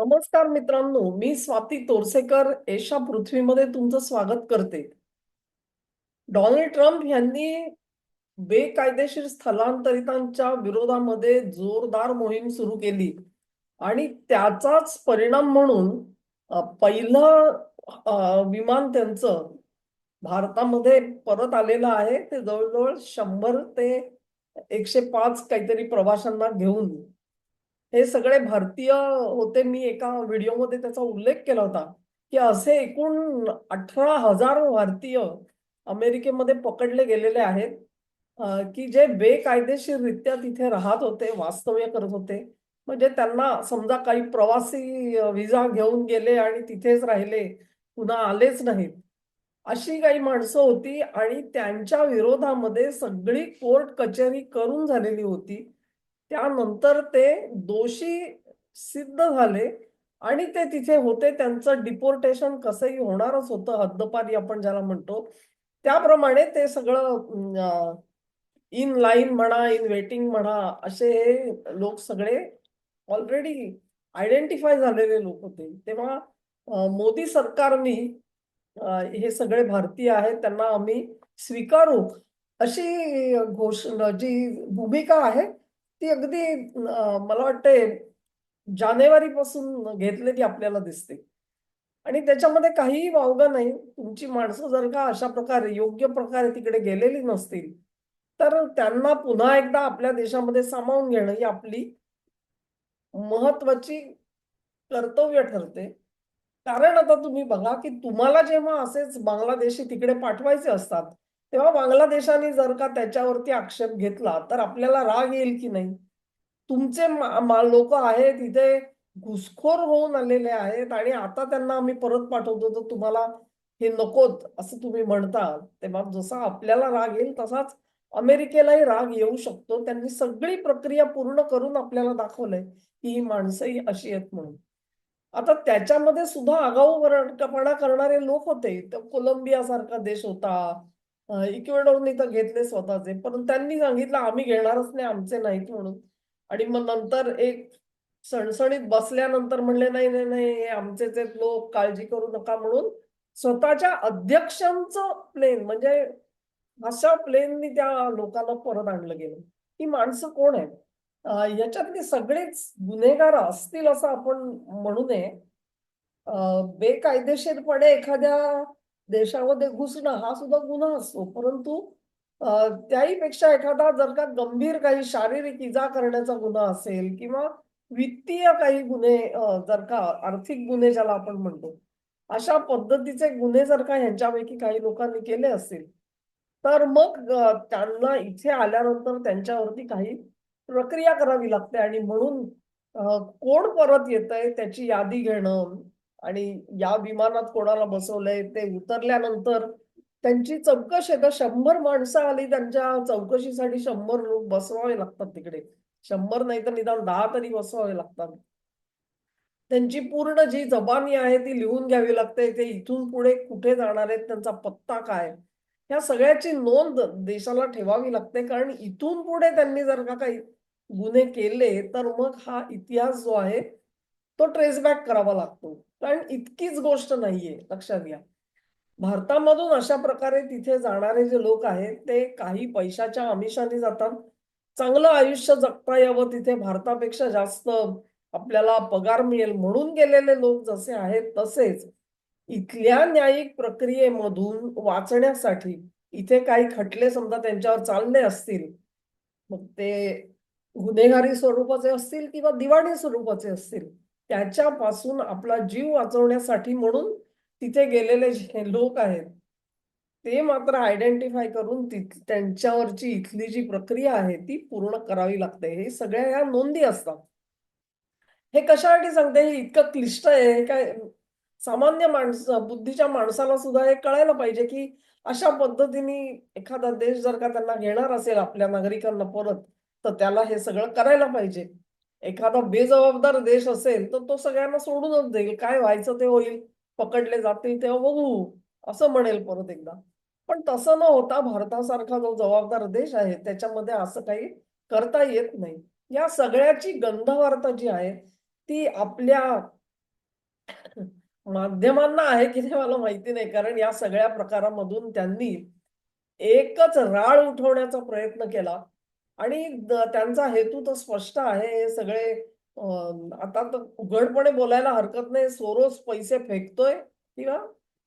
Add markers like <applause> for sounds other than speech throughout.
नमस्कार मित्रांनो मी स्वाती तोरसेकर एशा पृथ्वीमध्ये तुमचं स्वागत करते. डोनाल्ड ट्रम्प यांनी बेकायदेशीर स्थलांतरितांच्या विरोधामध्ये जोरदार मोहीम सुरू केली आणि त्याचाच परिणाम म्हणून पहिलं विमान त्यांचं भारतामध्ये परत आलेलं आहे. ते जवळजवळ शंभर ते एकशे पाच काहीतरी प्रवाशांना घेऊन हे सगळे भारतीय होते. मी एका व्हिडिओमध्ये त्याचा उल्लेख केला होता की असे एकूण अठरा हजार भारतीय अमेरिकेमध्ये पकडले गेलेले आहेत की जे बेकायदेशीररित्या तिथे राहत होते वास्तव्य करत होते. म्हणजे त्यांना समजा काही प्रवासी व्हिसा घेऊन गेले आणि तिथेच राहिले पुन्हा आलेच नाहीत. अशी काही माणसं होती आणि त्यांच्या विरोधामध्ये सगळी कोर्ट कचेरी करून झालेली होती. त्यानंतर ते दोषी सिद्ध झाले आणि ते तिथे होते. त्यांचं डिपोर्टेशन कसंही होणारच होतं. हद्दपारी आपण ज्याला म्हणतो. त्याप्रमाणे ते सगळं इन लाईन म्हणा इन वेटिंग म्हणा असे हे लोक सगळे ऑलरेडी आयडेंटिफाय झालेले लोक होते. तेव्हा मोदी सरकारनी हे सगळे भारतीय आहेत. त्यांना आम्ही स्वीकारू अशी घोष जी भूमिका आहे ती अगदी मला वाटते जानेवारी पासून घेतलेली आपल्याला दिसते. आणि त्याच्यामध्ये काहीही वावगं नाही. तुमची माणसं जर का अशा प्रकारे योग्य प्रकारे तिकडे गेलेली नसतील तर त्यांना पुन्हा एकदा आपल्या देशामध्ये सामावून घेणं ही आपली महत्वाची कर्तव्य ठरते. कारण आता तुम्ही बघा की तुम्हाला जेव्हा असेच बांगलादेशी तिकडे पाठवायचे असतात तेव्हा बांगलादेशाने जर का त्याच्यावरती आक्षेप घेतला तर आपल्याला राग येईल की नाही? तुमचे लोक आहेत इथे घुसखोर होऊन आलेले आहेत आणि आता त्यांना आम्ही परत पाठवतो तर तुम्हाला हे नकोत असं तुम्ही म्हणता. तेव्हा जसा आपल्याला राग येईल तसाच अमेरिकेलाही राग येऊ शकतो. त्यांनी सगळी प्रक्रिया पूर्ण करून आपल्याला दाखवलंय की ही माणसंही अशी आहेत म्हणून. आता त्याच्यामध्ये सुद्धा आगाऊ करणारे लोक होते. तर कोलंबिया सारखा देश होता इक्वेडोरने तर घेतले स्वतःचे पण त्यांनी सांगितलं आम्ही घेणारच नाही आमचे नाहीत म्हणून. आणि मग नंतर एक सणसणीत बसल्यानंतर म्हणले नाही नाही नाही हे आमचेच आहेत लोक काळजी करू नका म्हणून स्वतःच्या अध्यक्षांचं प्लेन म्हणजे अशा प्लेननी त्या लोकांना परत आणलं गेलं. ही माणसं कोण आहेत? याच्यातले सगळेच गुन्हेगार असतील असं आपण म्हणू नये. बेकायदेशीरपणे एखाद्या देशामध्ये घुसणं हा सुद्धा गुन्हा असतो. परंतु त्याही पेक्षा एखादा जर का गंभीर काही शारीरिक इजा करण्याचा गुन्हा असेल किंवा वित्तीय काही गुन्हे जर का आर्थिक गुन्हे ज्याला आपण म्हणतो अशा पद्धतीचे गुन्हे जर का ह्यांच्यापैकी काही लोकांनी केले असतील तर मग त्यांना इथे आल्यानंतर त्यांच्यावरती काही प्रक्रिया करावी लागते. आणि म्हणून कोण परत येत आहे त्याची यादी घेणं आणि या विमानात कोणाला बसवलंय ते उतरल्यानंतर त्यांची चौकशी आहे. तर शंभर माणसं आली त्यांच्या चौकशीसाठी शंभर लोक बसवावे लागतात तिकडे. शंभर नाही तर निदान दहा तरी बसवावे लागतात. त्यांची पूर्ण जी जबानी आहे ती लिहून घ्यावी लागते. ते इथून पुढे कुठे जाणार आहेत त्यांचा पत्ता काय? ह्या सगळ्याची नोंद देशाला ठेवावी लागते. कारण इथून पुढे त्यांनी जर का काही गुन्हे केले तर मग हा इतिहास जो आहे तो ट्रेसबॅक करावा लागतो. कारण इतकीच गोष्ट नाहीये लक्षात घ्या. भारतामधून अशा प्रकारे तिथे जाणारे जे लोक आहेत ते काही पैशाच्या आमिषाने जातात. चांगलं आयुष्य जगता यावं तिथे भारतापेक्षा जास्त आपल्याला पगार मिळेल म्हणून गेलेले लोक जसे आहेत तसेच इथल्या न्यायिक प्रक्रियेमधून वाचण्यासाठी इथे काही खटले समजा त्यांच्यावर चालले असतील मग ते गुन्हेगारी स्वरूपाचे असतील किंवा दिवाणी स्वरूपाचे असतील त्याच्यापासून आपला जीव वाचवण्यासाठी म्हणून तिथे गेलेले जे लोक आहेत. ते मात्र आयडेंटिफाय करून त्यांच्यावरची इथली जी प्रक्रिया आहे ती पूर्ण करावी लागते. हे सगळ्या या नोंदी असतात. हे कशासाठी सांगते? हे इतकं क्लिष्ट आहे. हे काय सामान्य माणसं बुद्धीच्या माणसाला सुद्धा हे कळायला पाहिजे की अशा पद्धतीने एखादा देश जर का त्यांना घेणार असेल आपल्या नागरिकांना परत तर त्याला हे सगळं करायला पाहिजे. एखादा बेजबाबदार देश असेल तर तो सगळ्यांना सोडूनच देईल. काय व्हायचं ते होईल. पकडले जातील तेव्हा बघू. असं म्हणेल परत एकदा. पण तसं न होता भारतासारखा जो जबाबदार देश आहे त्याच्यामध्ये असं काही करता येत नाही. या सगळ्याची गंधवार्ता जी आहे ती आपल्या माध्यमांना आहे की नाही मला माहिती नाही. कारण या सगळ्या प्रकारामधून त्यांनी एकच राळ उठवण्याचा प्रयत्न केला. आणि त्यांचा हेतू तर स्पष्ट आहे. हे सगळे आता तर उघडपणे बोलायला हरकत नाही. सोरोस पैसे फेकतोय किंवा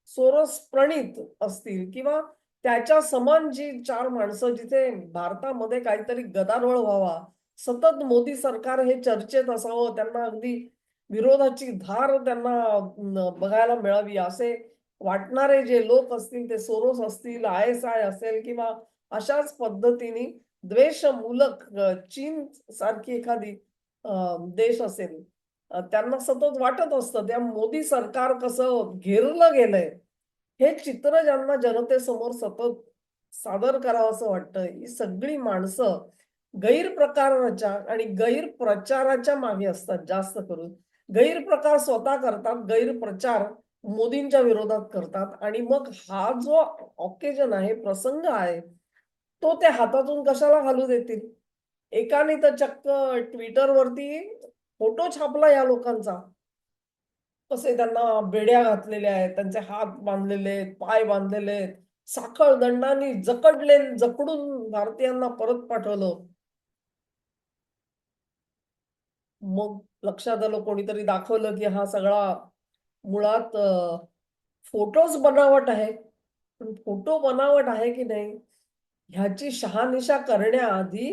सोरोस प्रणित असतील किंवा त्याच्या समान जी चार माणसं जिथे भारतामध्ये काहीतरी गदारोळ व्हावा सतत मोदी सरकार हे चर्चेत असावं त्यांना अगदी विरोधाची धार त्यांना बघायला मिळावी असे वाटणारे जे लोक असतील ते सोरोस असतील आय एस आय असेल किंवा अशाच पद्धतीने द्वेषमूलक चीन सारखी एखादी देश असेल त्यांना सतत वाटत असतं त्या मोदी सरकार कसं घेरलं गेलंय हे चित्र ज्यांना जनतेसमोर सतत सादर करावं असं वाटतं ही सगळी माणसं गैरप्रकाराच्या आणि गैरप्रचाराच्या मागे असतात जास्त करून. गैरप्रकार स्वतः करतात गैरप्रचार मोदींच्या विरोधात करतात आणि मग हा जो ऑकेजन आहे प्रसंग आहे तो ते हातातून कशाला घालू देतील? एकाने तर चक्क ट्विटरवरती फोटो छापला या लोकांचा. कसे त्यांना बेड्या घातलेल्या आहेत त्यांचे हात बांधलेले आहेत पाय बांधलेले आहेत. साखळ दंडाने जकडले जकडून भारतीयांना परत पाठवलं. मग लक्षात आलं कोणीतरी दाखवलं की हा सगळा मुळात फोटोज बनावट आहे. पण फोटो बनावट आहे की नाही? ह्याची शहानिशा करण्याआधी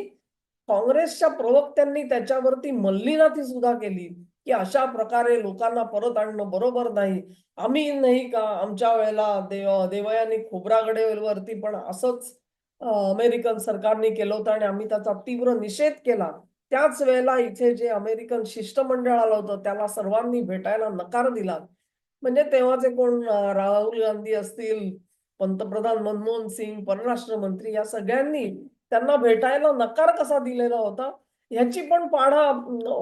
काँग्रेसच्या प्रवक्त्यांनी त्याच्यावरती मल्लीनाथी सुद्धा केली की अशा प्रकारे लोकांना परत आणणं बरोबर नाही. आम्ही नाही का आमच्या वेळेला देव देवयानी खोब्रागडेवरती पण असंच अमेरिकन सरकारने केलं होतं आणि आम्ही त्याचा तीव्र निषेध केला. त्याच वेळेला इथे जे अमेरिकन शिष्टमंडळ आलं होतं त्याला सर्वांनी भेटायला नकार दिला. म्हणजे तेव्हाचे कोण राहुल गांधी असतील पंतप्रधान मनमोहन सिंग परराष्ट्र मंत्री या सगळ्यांनी त्यांना भेटायला नकार कसा दिलेला होता ह्याची पण पाढा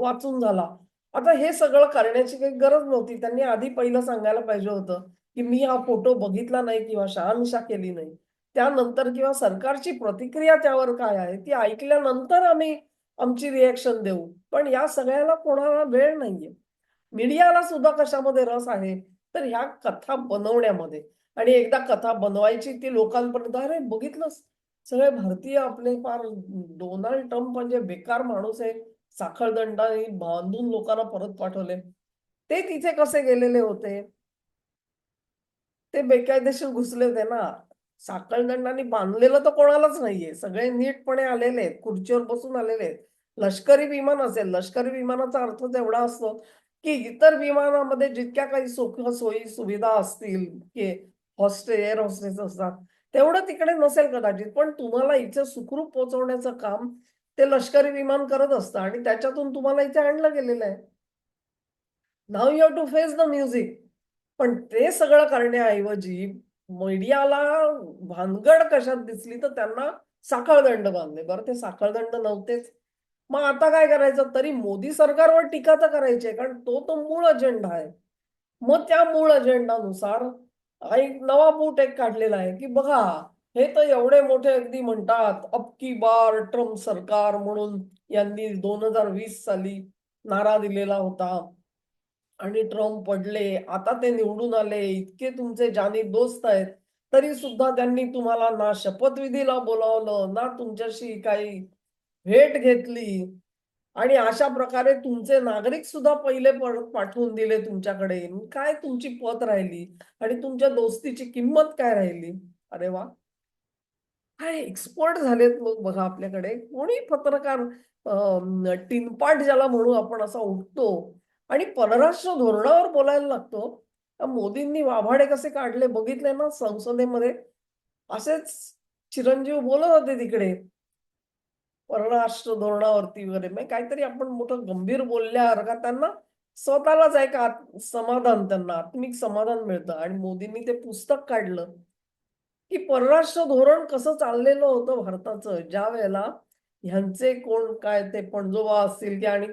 वाचून झाला. आता हे सगळं करण्याची काही गरज नव्हती. त्यांनी आधी पहिलं सांगायला पाहिजे होतं की मी हा फोटो बघितला नाही किंवा शहानिशा केली नाही. त्यानंतर किंवा सरकारची प्रतिक्रिया त्यावर काय आहे ती ऐकल्यानंतर आम्ही आमची रिएक्शन देऊ. पण या सगळ्याला कोणाला वेळ नाहीये. मीडियाला सुद्धा कशामध्ये रस आहे? तर ह्या कथा बनवण्यामध्ये. आणि एकदा कथा बनवायची ती लोकांपर्यंत अरे बघितलंस? सगळे भारतीय आपले फार डोनाल्ड ट्रम्प म्हणजे बेकार माणूस आहे. साखळदंडाने बांधून लोकांना परत पाठवले. ते तिथे कसे गेलेले होते? ते बेकायदेशीर घुसले होते ना. साखळदंडाने बांधलेलं तर कोणालाच नाहीये. सगळे नीटपणे आलेले आहेत. खुर्चीवर बसून आलेले आहेत. लष्करी विमान असेल लष्करी विमानाचा अर्थ तेवढा असतो की इतर विमानामध्ये जितक्या काही सुख सोयी सुविधा असतील की हॉस्टेल एअर हॉस्टेस असतात. तेवढं तिकडे नसेल कदाचित पण तुम्हाला इथे सुखरूप पोहोचवण्याचं काम ते लष्करी विमान करत असतं आणि त्याच्यातून तुम्हाला इथे आणलं गेलेलं आहे. नाव you have to face the music पण ते सगळं करण्याऐवजी मीडियाला भानगड कशात दिसली तर त्यांना साखळदंड बांधले. बरं ते साखळदंड नव्हतेच. मग आता काय करायचं? तरी मोदी सरकारवर टीका तर करायची आहे, कारण तो तो मूळ अजेंडा आहे. मग त्या मूळ अजेंडानुसार एक नवा बूट एक काढलेला आहे की बघा हे तर एवढे मोठे अगदी म्हणतात अबकी बार ट्रम्प सरकार म्हणून यांनी दोन हजार वीस साली नारा दिलेला होता. आणि ट्रम्प पडले आता ते निवडून आले इतके तुमचे जानी दोस्त आहेत तरी सुद्धा त्यांनी तुम्हाला ना शपथविधीला बोलावलं ना तुमच्याशी काही भेट घेतली. आणि अशा प्रकारे तुमचे नागरिक सुद्धा पहिले पाठवून दिले तुमच्याकडे काय तुमची पत राहिली? आणि तुमच्या दोस्तीची किंमत काय राहिली? अरे वा. काय एक्सपर्ट झालेत लोक बघा आपल्याकडे. कोणी पत्रकार टिनपाट ज्याला म्हणू आपण असा उठतो आणि परराष्ट्र धोरणावर बोलायला लागतो. मोदींनी वाभाडे कसे काढले? बघितले ना संसदेमध्ये? असेच चिरंजीव बोलत होते तिकडे. परराष्ट्र धोरणावरती वगैरे. म्हणजे काहीतरी आपण मोठं गंभीर बोलल्यासारखा त्यांना स्वतःलाच एक आत समाधान त्यांना आत्मिक समाधान मिळतं. आणि मोदींनी ते पुस्तक काढलं की परराष्ट्र धोरण कसं चाललेलं होतं भारताचं. ज्या वेळेला ह्यांचे कोण काय ते पणजोबा असतील की आणि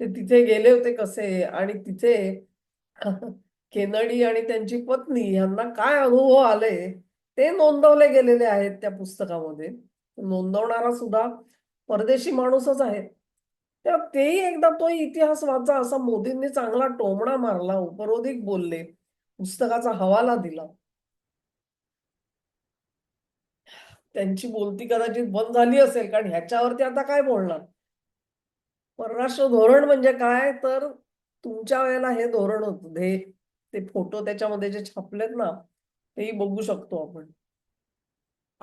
ते तिथे गेले होते कसे? आणि तिथे <laughs> केनडी आणि त्यांची पत्नी यांना काय अनुभव आले? ते नोंदवले गेलेले आहेत त्या पुस्तकामध्ये. नोंदवणारा सुद्धा परदेशी माणूसच आहेत. तेव्हा तेही एकदा तो इतिहास वाचा असा मोदींनी चांगला टोमणा मारला उपरोधिक बोलले पुस्तकाचा हवाला दिला. त्यांची बोलती कदाचित बंद झाली असेल कारण ह्याच्यावरती आता काय बोलणार? परराष्ट्र धोरण म्हणजे काय? तर तुमच्या वेळेला हे धोरण होतं. हे ते फोटो त्याच्यामध्ये जे छापलेत ना तेही बघू शकतो आपण.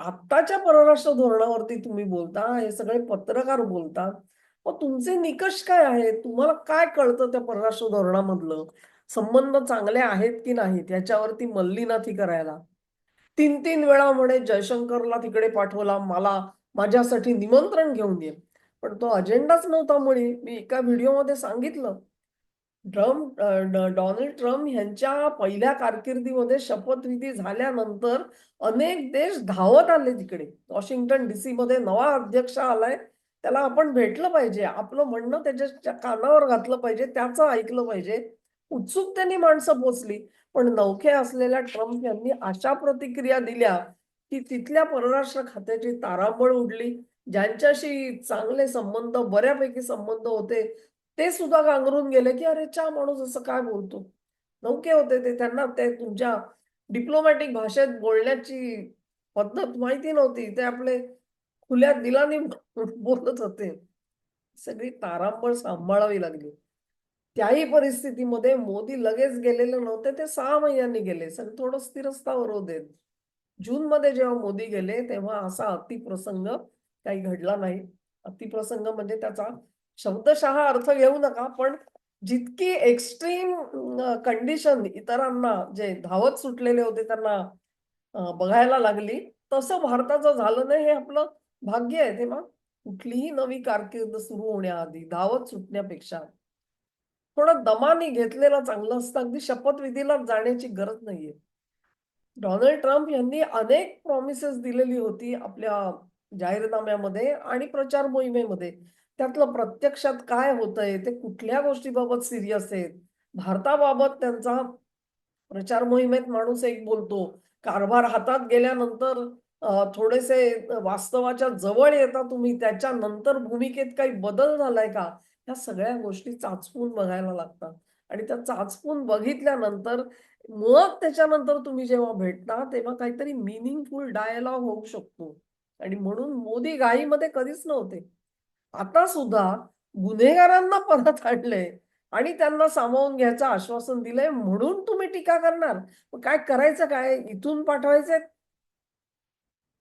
आत्ताच्या परराष्ट्र धोरणावरती तुम्ही बोलता हे सगळे पत्रकार बोलतात मग तुमचे निकष काय आहेत? तुम्हाला काय कळतं त्या परराष्ट्र धोरणामधलं? संबंध चांगले आहेत की नाहीत? याच्यावरती मल्लीनाथी करायला. तीन तीन वेळा म्हणे जयशंकरला तिकडे पाठवला मला माझ्यासाठी निमंत्रण घेऊन ये. पण तो अजेंडाच नव्हता म्हणे. मी एका व्हिडिओमध्ये सांगितलं. ट्रम्प डोनाल्ड ट्रम्प यांच्या पहिल्या कारकिर्दीमध्ये शपथविधी झाल्यानंतर अनेक देश धावत आले तिकडे. वॉशिंग्टन डीसी मध्ये नवा अध्यक्ष आलाय. त्याला आपण भेटलं पाहिजे. आपलं म्हणणं त्याच्या कानावर घातलं पाहिजे. त्याचं ऐकलं पाहिजे. उत्सुकतेने माणसं पोचली. पण नौखे असलेल्या ट्रम्प यांनी अशा प्रतिक्रिया दिल्या की तिथल्या परराष्ट्र खात्याची तारांबळ उडली. ज्यांच्याशी चांगले संबंध बऱ्यापैकी संबंध होते ते सुद्धा गांगरून गेले की अरे चा माणूस असं काय बोलतो? नौके होते ते त्यांना ते तुमच्या डिप्लोमॅटिक भाषेत बोलण्याची पद्धत माहिती नव्हती. ते आपले खुल्या दिलाने बोलत होते. सगळी तारांबळ सांभाळावी लागली. त्याही परिस्थितीमध्ये मोदी लगेच गेलेले नव्हते ते सहा महिन्यांनी गेले. सगळं थोडं स्थिरस्थावर होते जून मध्ये जेव्हा मोदी गेले तेव्हा असा अतिप्रसंग काही घडला नाही. अतिप्रसंग म्हणजे त्याचा शब्दशः अर्थ घेऊ नका पण जितकी एक्स्ट्रीम कंडिशन इतरांना जे धावत सुटलेले होते त्यांना बघायला लागली तसं भारताचं झालं नाही हे आपलं भाग्य आहे. तेव्हा कुठलीही नवी कारकीर्द सुरू होण्याआधी धावत सुटण्यापेक्षा थोडं दमाने घेतलेलं चांगलं असतं. अगदी शपथविधीला जाण्याची गरज नाहीये. डोनाल्ड ट्रम्प यांनी अनेक प्रॉमिसेस दिलेली होती आपल्या जाहीरनाम्यामध्ये आणि प्रचार मोहिमेमध्ये. त्यातलं प्रत्यक्षात काय होतंय ते कुठल्या गोष्टीबाबत सिरियस आहेत? भारताबाबत त्यांचा प्रचार मोहिमेत माणूस एक बोलतो. कारभार हातात गेल्यानंतर थोडेसे वास्तवाच्या जवळ येता तुम्ही त्याच्यानंतर भूमिकेत काही बदल झालाय का? ह्या सगळ्या गोष्टी चाचपून बघायला लागतात. आणि त्या चाचपून बघितल्यानंतर मग त्याच्यानंतर तुम्ही जेव्हा भेटता तेव्हा काहीतरी मिनिंगफुल डायलॉग होऊ शकतो. आणि म्हणून मोदी गाईमध्ये कधीच नव्हते. आता सुद्धा गुन्हेगारांना परत आणलंय आणि त्यांना सामावून घ्यायचं आश्वासन दिलंय म्हणून तुम्ही टीका करणार. काय करायचं काय? इथून पाठवायचे?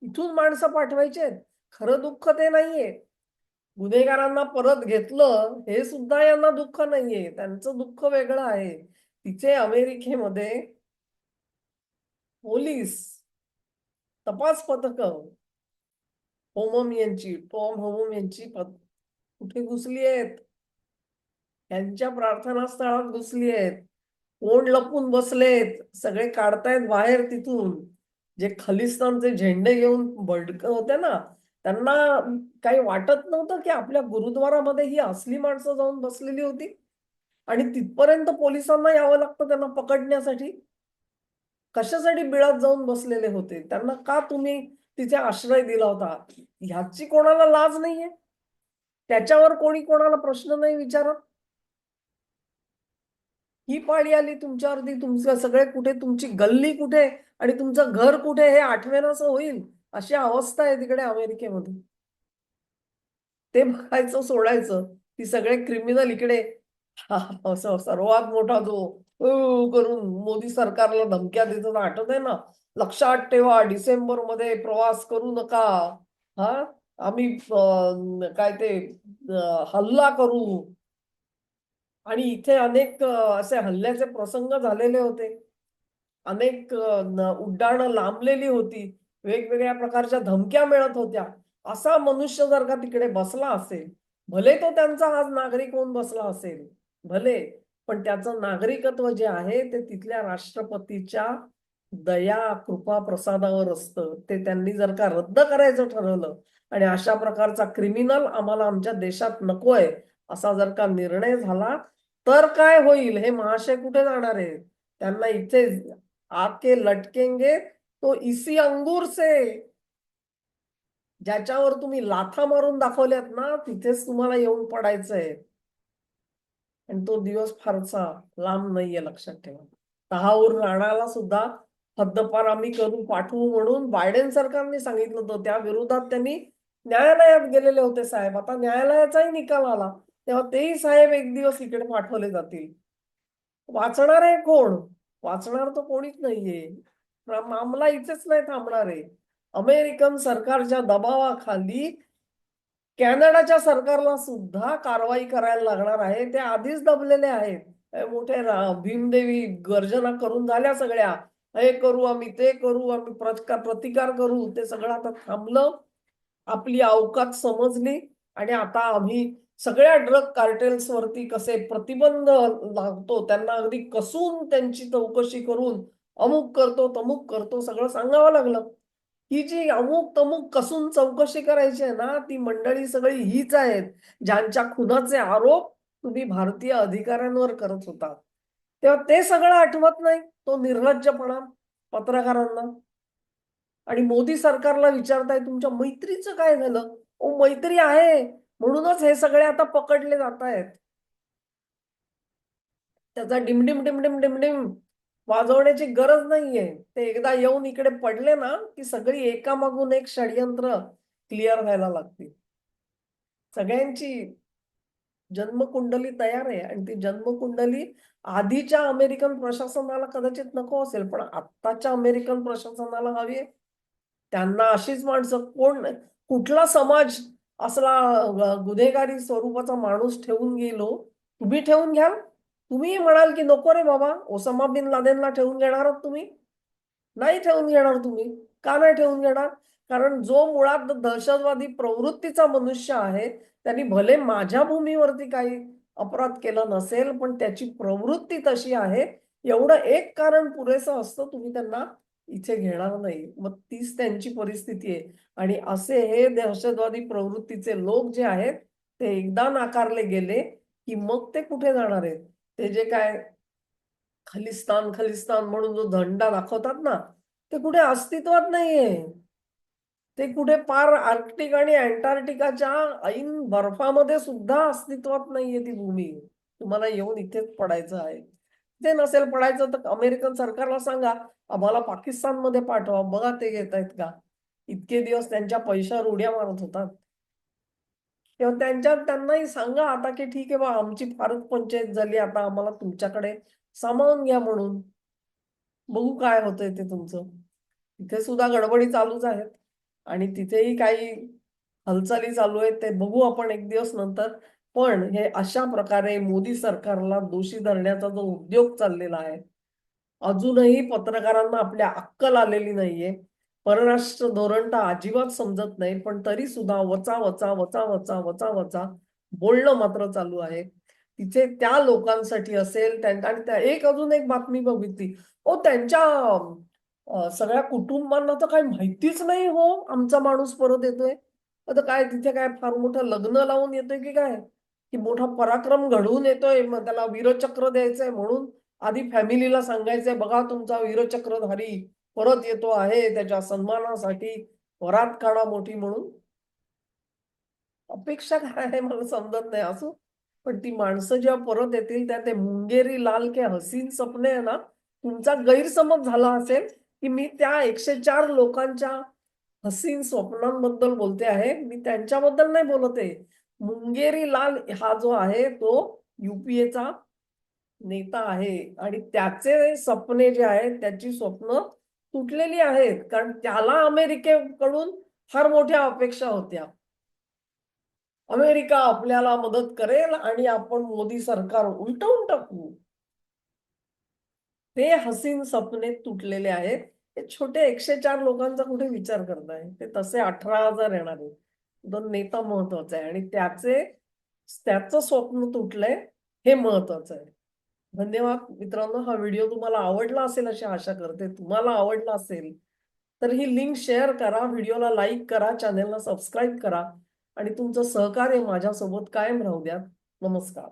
इथून माणसं पाठवायचे? खरं दुःख ते नाहीये. गुन्हेगारांना परत घेतलं हे सुद्धा यांना दुःख नाहीये. त्यांचं दुःख वेगळं आहे. तिचे अमेरिकेमध्ये पोलीस तपास पथक होमम यांची टॉम होमम यांची कुठे घुसली आहेत यांच्या प्रार्थना स्थळात घुसली आहेत कोण लपून बसलेत. सगळे काढतायत बाहेर तिथून. जे खलिस्तानचे झेंडे घेऊन बडक होते ना त्यांना काही वाटत नव्हतं की आपल्या गुरुद्वारामध्ये ही असली माणसं जाऊन बसलेली होती? आणि तिथपर्यंत पोलिसांना यावं लागतं त्यांना पकडण्यासाठी? कशासाठी बिळात जाऊन बसलेले होते? त्यांना का तुम्ही तिथे आश्रय दिला होता? ह्याची कोणाला लाज नाहीये? त्याच्यावर कोणी कोणाला प्रश्न नाही विचारत? ही पाळी आली तुमच्यावरती तुमचं सगळे कुठे तुमची गल्ली कुठे आणि तुमचं घर कुठे हे आठवेनाचं होईल अशी अवस्था आहे तिकडे अमेरिकेमध्ये. ते बघायचं सोडायचं ती सगळे क्रिमिनल इकडे. सर्वात मोठा जो करून मोदी सरकारला धमक्या देताना आठवत आहे ना. लक्षात ठेवा डिसेंबरमध्ये प्रवास करू नका. हा? आम्ही काय ते हल्ला करू आणि इथे अनेक असे हल्ल्याचे प्रसंग झालेले होते. अनेक उड्डाणं लांबलेली होती. वेगवेगळ्या प्रकारच्या धमक्या मिळत होत्या. असा मनुष्य जर का तिकडे बसला असेल भले तो त्यांचा आज नागरिक होऊन बसला असेल भले पण त्याचं नागरिकत्व जे आहे ते तिथल्या राष्ट्रपतीच्या दया कृपा प्रसादावर असतं. ते त्यांनी जर का रद्द करायचं ठरवलं आणि अशा प्रकारचा क्रिमिनल आम्हाला आमच्या देशात नकोय असा जर का निर्णय झाला तर काय होईल? हे महाशय कुठे जाणार आहे त्यांना इथे आके लटकेंगे तो इसी अंगूर से. ज्याच्यावर तुम्ही लाथा मारून दाखवल्यात ना तिथेच तुम्हाला येऊन पडायचंय. आणि तो दिवस फारसा लांब नाहीये लक्षात ठेवा. तहावर राणाला सुद्धा हद्दपार आम्ही करून पाठवू म्हणून बायडेन सरकारने सांगितलं होतं. त्या विरोधात त्यांनी न्यायालयात गेलेले होते साहेब. आता न्यायालयाचाही निकाल आला. तेव्हा तेही साहेब एक दिवस इकडे पाठवले जातील. वाचणार आहे कोण? वाचणार तर कोणीच नाहीये. मामला इथेच नाही थांबणार आहे. अमेरिकन सरकारच्या दबावाखाली कॅनडाच्या सरकारला सुद्धा कारवाई करायला लागणार आहे. ते आधीच दबलेले आहेत. मोठे भीमदेवी गर्जना करून झाल्या सगळ्या. हे करू आम्ही ते करू आम्ही प्रतिकार प्रतिकार करू. ते सगळं आता थांबलं. आपली अवकात समजली आणि आता आम्ही सगळ्या ड्रग कार्टेल्स वरती कसे प्रतिबंध लागतो त्यांना अगदी कसून त्यांची चौकशी करून अमुक करतो तमुक करतो सगळं सांगावं लागलं. ही जी अमुक तमुक कसून चौकशी करायची आहे ना ती मंडळी सगळी हीच आहेत ज्यांच्या खुनाचे आरोप तुम्ही भारतीय अधिकाऱ्यांवर करत होता. तेव्हा ते सगळं आठवत नाही तो निर्लज्जपणा पत्रकारांना. आणि मोदी सरकारला विचारताय तुमच्या मैत्रीचं काय झालं? ओ मैत्री आहे. म्हणूनच हे सगळे आता पकडले जात आहेत त्याचा डिमडिम डिमडिम डिमडिम वाजवण्याची गरज नाहीये. ते एकदा येऊन इकडे पडले ना की सगळी एकामागून एक षडयंत्र क्लिअर व्हायला लागतील. सगळ्यांची जन्मकुंडली तयार आहे आणि ती जन्मकुंडली आधीच्या अमेरिकन प्रशासनाला कदाचित नको असेल पण आत्ताच्या अमेरिकन प्रशासनाला हवी आहे. त्यांना अशीच माणसं कोण कुठला समाज असला गुन्हेगारी स्वरूपाचा माणूस ठेवून गेलो तुम्ही ठेवून घ्याल? तुम्ही म्हणाल की नको रे बाबा ओसामा बिन लादेनला ठेवून घेणार आहात तुम्ही? नाही ठेवून घेणार तुम्ही. का नाही ठेवून घेणार? कारण जो मुळात दहशतवादी प्रवृत्तीचा मनुष्य आहे त्यांनी भले माझ्या भूमीवरती काही अपराध केला नसेल पण त्याची प्रवृत्ती तशी आहे. एवढं एक कारण पुरेसं असतं तुम्ही त्यांना इथे घेणार नाही. मग तीच त्यांची परिस्थिती आहे. आणि असे हे दहशतवादी प्रवृत्तीचे लोक जे आहेत ते एकदा नाकारले गेले की मग ते कुठे जाणार आहेत? ते जे काय खलिस्तान खलिस्तान म्हणून जो झंडा दाखवतात ना ते कुठे अस्तित्वात नाहीये. ते कुठे पार आर्क्टिक आणि अँटार्क्टिकाच्या ऐन बर्फामध्ये सुद्धा अस्तित्वात नाहीये ती भूमी. तुम्हाला येऊन इथेच पडायचं आहे. ते नसेल पडायचं तर अमेरिकन सरकारला सांगा आम्हाला पाकिस्तानमध्ये पाठवा बघा ते घेत आहेत का? इतके दिवस त्यांच्या पैशावर उड्या मारत होतात. तेव्हा त्यांच्या त्यांनाही सांगा आता की ठीक आहे बा आमची फारच पंचायत झाली आता आम्हाला तुमच्याकडे सामावून घ्या म्हणून. बघू काय होतंय ते तुमचं. तिथे सुद्धा गडबडी चालूच आहेत. आणि तिथेही काही हालचाली चालू आहेत ते बघू आपण एक दिवस नंतर. पण हे अशा प्रकारे मोदी सरकारला दोषी धरण्याचा जो उद्योग चाललेला आहे अजूनही पत्रकारांना आपल्या अक्कल आलेली नाहीये. परराष्ट्र धोरण तर अजिबात समजत नाही पण तरी सुद्धा वचा वचा वचा वचा वचा वचा बोलणं मात्र चालू आहे. तिथे त्या लोकांसाठी असेल आणि त्या एक अजून एक बातमी बघितली. ओ त्यांच्या सगळ्या कुटुंबांना तर काही माहितीच नाही हो आमचा माणूस परत येतोय. आता काय तिथे काय फार मोठं लग्न लावून येतोय की काय? की मोठा पराक्रम घडवून येतोय मग त्याला वीरचक्र द्यायचंय म्हणून आधी फॅमिलीला सांगायचंय बघा तुमचा वीरचक्रधारी परत येतो आहे त्याच्या सन्मानासाठी वरात काढा मोठी म्हणून. अपेक्षा काय आहे मला समजत नाही असो. पण ती माणसं जेव्हा परत येतील त्या ते मुंगेरी लाल के हसीन सपने आहे ना तुमचा गैरसमज झाला असेल की मी त्या एकशे चार लोकांच्या हसीन स्वप्नांबद्दल बोलते आहे. मी त्यांच्याबद्दल नाही बोलत आहे. मुंगेरी लाल हा जो आहे तो युपीएचा नेता आहे. आणि त्याचे सपने जे आहेत त्याची स्वप्न तुटलेली आहेत. कारण त्याला अमेरिकेकडून फार मोठ्या अपेक्षा होत्या. अमेरिका आपल्याला मदत करेल आणि आपण मोदी सरकार उलटवून टाकू. ते हसीन सपने तुटलेले आहेत. हे छोटे एकशे चार लोकांचा कुठे विचार करताय? ते तसे अठरा हजार येणार आहेत. नेता महत्त्वाचा आहे. आणि त्याचे त्याचं स्वप्न तुटलंय हे महत्वाचं आहे. धन्यवाद मित्रांनो. हा व्हिडिओ तुम्हाला आवडला असेल अशी आशा करते. तुम्हाला आवडला असेल तर ही लिंक शेअर करा. व्हिडिओला लाईक करा. चॅनेलला सबस्क्राईब करा. आणि तुमचं सहकार्य माझ्यासोबत कायम राहू द्या. नमस्कार.